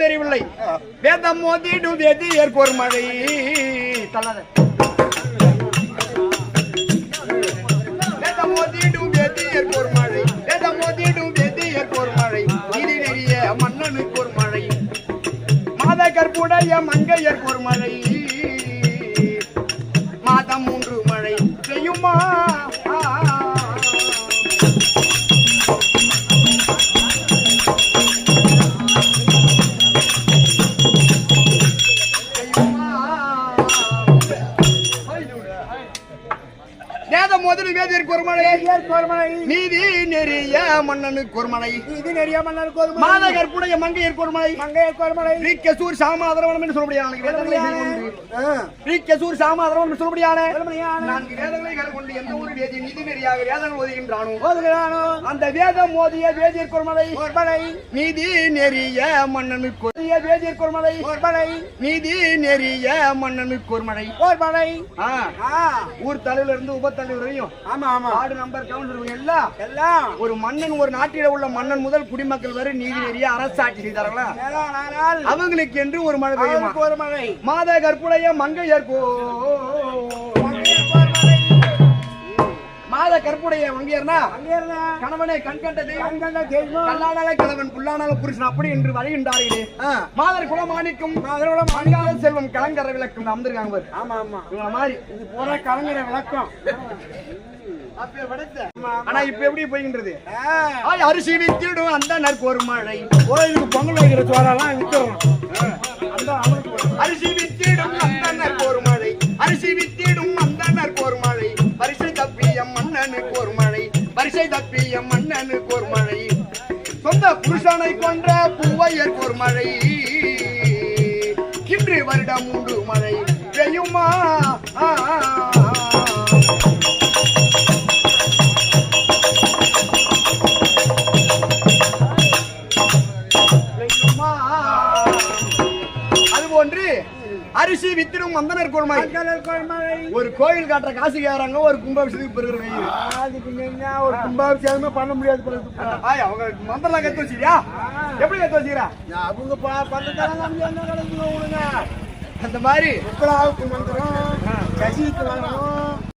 தெரியவில்லை. வேதம் மோதிடும் வேதியர் ஒரு மழை. தள்ளாத. வேதம் மோதிடும் வேதியர் ஒரு மழை. வேதம் மோதிடும் வேதியர் ஒரு மழை. நீதி நெறிய மன்னனுக்கு ஒரு மழை. மாத கற்புடைய மங்கையர் ஒரு மழை. முதல் வேதியருக்கு ஒரு மழை கோர்மலை. நீதி நெறிய மன்னனுக்கு ஒரு மழை இது நெறிய மன்னர் கோர்மலை. மாத கற்புடைய மங்கையருக்கு ஒரு மழை மங்கைய கோர்மலை. ரீக்கசூர் சாமாதரவனம் என்று கொண்டு. ரீக்கசூர் சாமாதரவனம் என்று சொல்லப்படுகிறான நான்கு வேதங்களை கொண்டு எந்த ஒரு வேதி நீதி நெறியாக வேதங்கள் ஓதுகின்றானோ? ஓதுகிறானோ? அந்த வேதம் மோதிய வேதியர் கொர்மலை. கோர்மலை. நீதி நெறிய மன்னனுக்கு ஒரு வேதியர் கொர்மலை. கோர்மலை. நீதி நெறிய மழை கோர்மலை. ஆ. ஊர் தலைவர்ல இருந்து உப தலைவர் ஆமா ஆமா. வார்டு நம்பர் கவுன்சிலர் எல்லாம் எல்லாம். ஒரு மன்னன் ஒரு நாட்டில உள்ள மன்னன் முதல் குடிமக்கள் வரை நீதி நெறிய அரசாட்சி செய்தார்களா? அவங்களுக்கு என்று ஒரு மழை பெய்யுமா? கோர்மலை மாத கற்புடைய மங்கையர் கோ மாத கற்புடைய இருந்தா கணவனை கண்கண்ட தெய்வம் கல்லானால கிழவன் புல்லானால புருஷன் அப்படி என்று வருகின்றார்களே. மாதர் குலமாணிக்கும் மாதரோட மாணிக்கால செல்வம் கலங்கர விளக்கும் அமர்ந்திருக்காங்க ஆமா ஆமா. இவங்கள மாதிரி. இது பூரா கலங்கிற விளக்கம். ஆனா இப்ப எப்படி போய்கின்றது? அரிசி வித்திடும் அந்த நற்கு ஒரு மழை பொங்கல் வைக்கிற சோறெல்லாம் வித்துறோம். அந்த அவனுக்கு வரும். அரிசி வித்திடும் அந்த நற்கு மன்னனுக்கு ஒரு மழை பரிசை தப்பிய மன்னனுக்கு ஒரு மழை. சொந்த புருஷனை கொன்ற பூவையற்கு ஒரு மழை. இன்று வருடம் மூன்று மழை பெய்யுமா? அரிசி வித்திடும் மந்தனர் கோர்மலை ஒரு கோயில் காட்டுற காசு கேக்குறாங்க ஒரு கும்பாபிஷேகத்துக்கு பெருகிற வெயில். ஒரு கும்பாபிஷேகமே பண்ண முடியாது அவங்க மந்திரலாம் கத்து வச்சுக்கிறியா? எப்படி கத்து வச்சுக்கிறா? அவங்க அந்த மாதிரி. மந்திரம் கசிக்கு வரணும்